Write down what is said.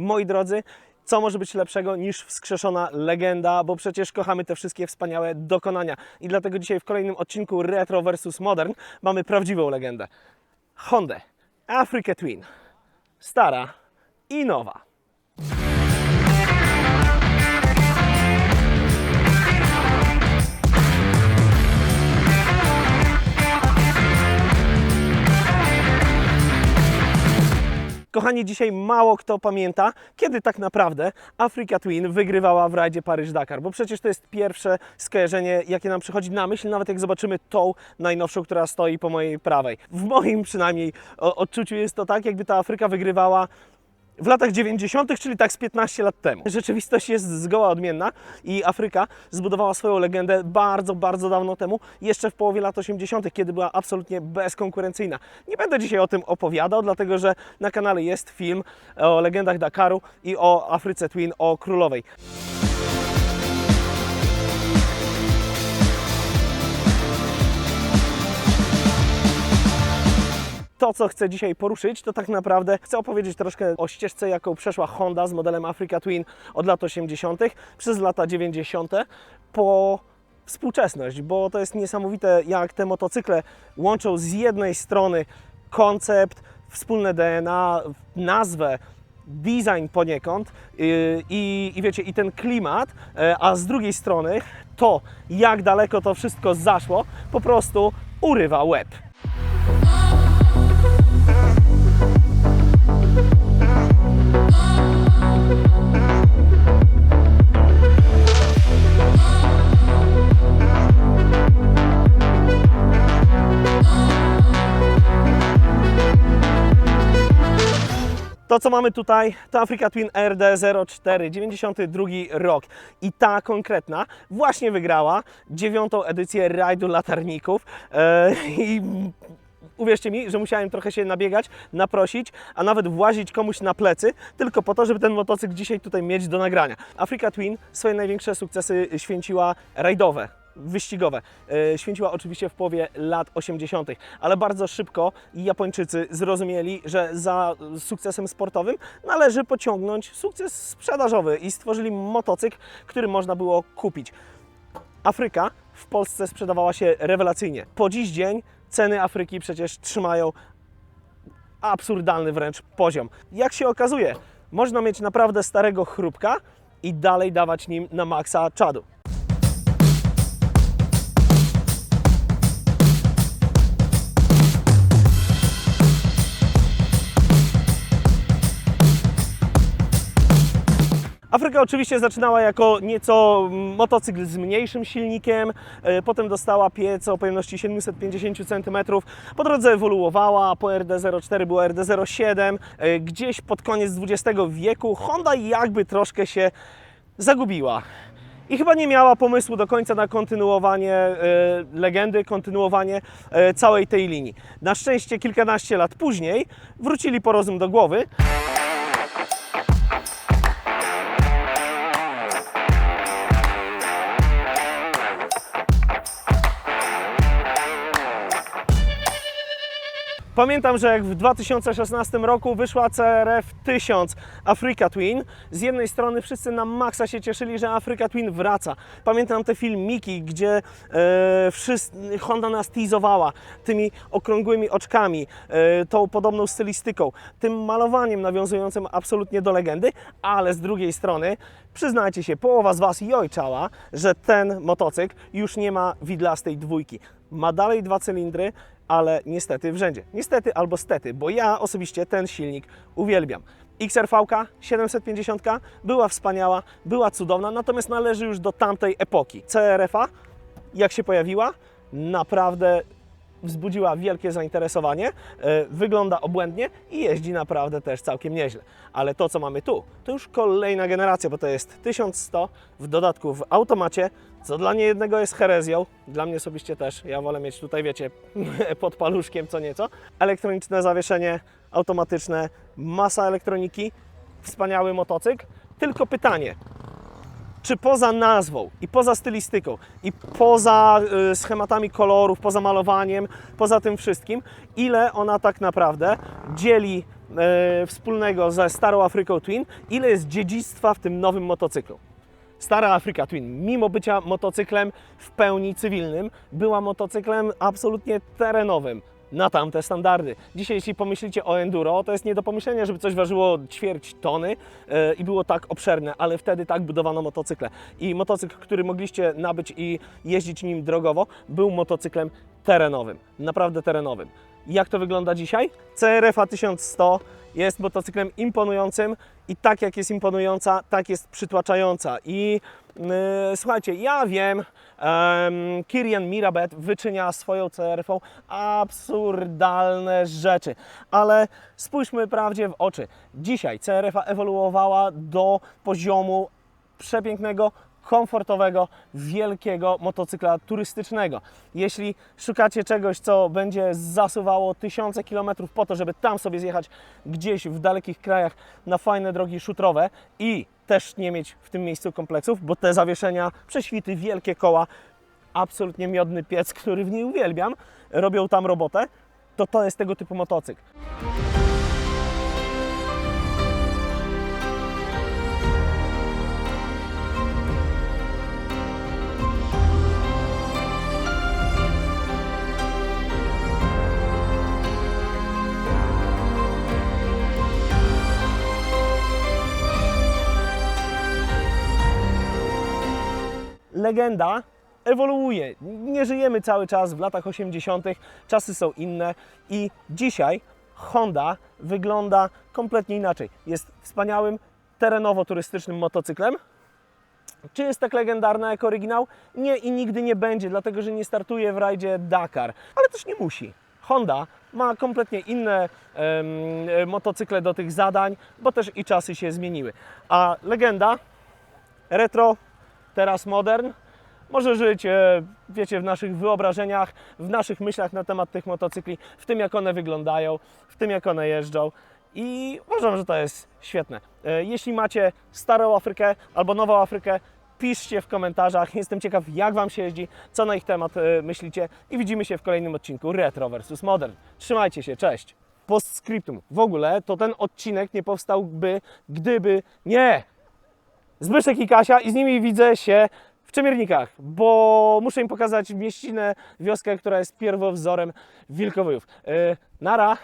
Moi drodzy, co może być lepszego niż wskrzeszona legenda, bo przecież kochamy te wszystkie wspaniałe dokonania. I dlatego dzisiaj w kolejnym odcinku Retro vs Modern mamy prawdziwą legendę. Hondę Africa Twin. Stara i nowa. Kochani, dzisiaj mało kto pamięta, kiedy tak naprawdę Africa Twin wygrywała w rajdzie Paryż-Dakar, bo przecież to jest pierwsze skojarzenie, jakie nam przychodzi na myśl, nawet jak zobaczymy tą najnowszą, która stoi po mojej prawej. W moim przynajmniej odczuciu jest to tak, jakby ta Afryka wygrywała w latach 90., czyli tak z 15 lat temu. Rzeczywistość jest zgoła odmienna i Afryka zbudowała swoją legendę bardzo, bardzo dawno temu, jeszcze w połowie lat 80., kiedy była absolutnie bezkonkurencyjna. Nie będę dzisiaj o tym opowiadał, dlatego że na kanale jest film o legendach Dakaru i o Afryce Twin, o królowej. To, co chcę dzisiaj poruszyć, to tak naprawdę chcę opowiedzieć troszkę o ścieżce, jaką przeszła Honda z modelem Africa Twin od lat 80. przez lata 90. po współczesność, bo to jest niesamowite, jak te motocykle łączą z jednej strony koncept, wspólne DNA, nazwę, design poniekąd yy, i, i wiecie, i ten klimat, e, a z drugiej strony to, jak daleko to wszystko zaszło, po prostu urywa łeb. To, co mamy tutaj, to Africa Twin RD04, 92 rok. I ta konkretna właśnie wygrała dziewiątą edycję rajdu latarników. E, I uwierzcie mi, że musiałem trochę się nabiegać, naprosić, a nawet włazić komuś na plecy, tylko po to, żeby ten motocykl dzisiaj tutaj mieć do nagrania. Africa Twin swoje największe sukcesy święciła rajdowe, wyścigowe. E, Święciła oczywiście w połowie lat 80., ale bardzo szybko Japończycy zrozumieli, że za sukcesem sportowym należy pociągnąć sukces sprzedażowy i stworzyli motocykl, który można było kupić. Afryka w Polsce sprzedawała się rewelacyjnie. Po dziś dzień ceny Afryki przecież trzymają absurdalny wręcz poziom. Jak się okazuje, można mieć naprawdę starego chrupka i dalej dawać nim na maksa czadu. Afryka oczywiście zaczynała jako nieco motocykl z mniejszym silnikiem, e, potem dostała piec o pojemności 750 cm, po drodze ewoluowała, po RD04 było RD07, e, gdzieś pod koniec XX wieku Honda jakby troszkę się zagubiła. I chyba nie miała pomysłu do końca na kontynuowanie e, legendy, kontynuowanie e, całej tej linii. Na szczęście kilkanaście lat później wrócili po rozum do głowy Pamiętam, że jak w 2016 roku wyszła CRF 1000 Africa Twin, z jednej strony wszyscy na maksa się cieszyli, że Africa Twin wraca. Pamiętam te filmiki, gdzie e, wszyscy, Honda nas teasowała tymi okrągłymi oczkami, e, tą podobną stylistyką, tym malowaniem nawiązującym absolutnie do legendy, ale z drugiej strony przyznajcie się, połowa z Was jojczała, że ten motocykl już nie ma widlastej dwójki. Ma dalej dwa cylindry, ale niestety w rzędzie. Niestety albo stety, bo ja osobiście ten silnik uwielbiam. XRV 750 była wspaniała, była cudowna, natomiast należy już do tamtej epoki. CRF-a, jak się pojawiła, naprawdę wzbudziła wielkie zainteresowanie, e, wygląda obłędnie i jeździ naprawdę też całkiem nieźle. Ale to, co mamy tu, to już kolejna generacja, bo to jest 1100, w dodatku w automacie, co dla niejednego jest herezją, dla mnie osobiście też. Ja wolę mieć tutaj, wiecie, pod paluszkiem co nieco. Elektroniczne zawieszenie automatyczne, masa elektroniki, wspaniały motocykl. Tylko pytanie, czy poza nazwą i poza stylistyką i poza y, schematami kolorów, poza malowaniem, poza tym wszystkim, ile ona tak naprawdę dzieli e, wspólnego ze starą Afryką Twin, ile jest dziedzictwa w tym nowym motocyklu. Stara Afryka Twin, mimo bycia motocyklem w pełni cywilnym, była motocyklem absolutnie terenowym. Na tamte standardy. Dzisiaj, jeśli pomyślicie o enduro, to jest nie do pomyślenia, żeby coś ważyło ćwierć tony e, i było tak obszerne, ale wtedy tak budowano motocykle. I motocykl, który mogliście nabyć i jeździć nim drogowo, był motocyklem terenowym. Naprawdę terenowym. Jak to wygląda dzisiaj? CRF 1100 jest motocyklem imponującym i tak jak jest imponująca, tak jest przytłaczająca. I yy, słuchajcie, ja wiem, um, Kirian Mirabet wyczynia swoją CRF-ą absurdalne rzeczy, ale spójrzmy prawdzie w oczy. Dzisiaj CRF ewoluowała do poziomu przepięknego, komfortowego, wielkiego motocykla turystycznego. Jeśli szukacie czegoś, co będzie zasuwało tysiące kilometrów po to, żeby tam sobie zjechać gdzieś w dalekich krajach na fajne drogi szutrowe i też nie mieć w tym miejscu kompleksów, bo te zawieszenia, prześwity, wielkie koła, absolutnie miodny piec, który w niej uwielbiam, robią tam robotę, to to jest tego typu motocykl. Legenda ewoluuje. Nie żyjemy cały czas w latach 80., czasy są inne i dzisiaj Honda wygląda kompletnie inaczej. Jest wspaniałym terenowo-turystycznym motocyklem. Czy jest tak legendarna jak oryginał? Nie i nigdy nie będzie, dlatego że nie startuje w rajdzie Dakar, ale też nie musi. Honda ma kompletnie inne e, motocykle do tych zadań, bo też i czasy się zmieniły. A legenda retro teraz modern, może żyć, wiecie, w naszych wyobrażeniach, w naszych myślach na temat tych motocykli, w tym jak one wyglądają, w tym jak one jeżdżą. I uważam, że to jest świetne. E, Jeśli macie starą Afrykę albo nową Afrykę, piszcie w komentarzach. Jestem ciekaw, jak Wam się jeździ, co na ich temat e, myślicie i widzimy się w kolejnym odcinku Retro vs Modern. Trzymajcie się, cześć! Postscriptum. W ogóle to ten odcinek nie powstałby, gdyby nie Zbyszek i Kasia i z nimi widzę się w Czemiernikach, bo muszę im pokazać mieścinę, wioskę, która jest pierwowzorem wilkowojów. Yy, nara!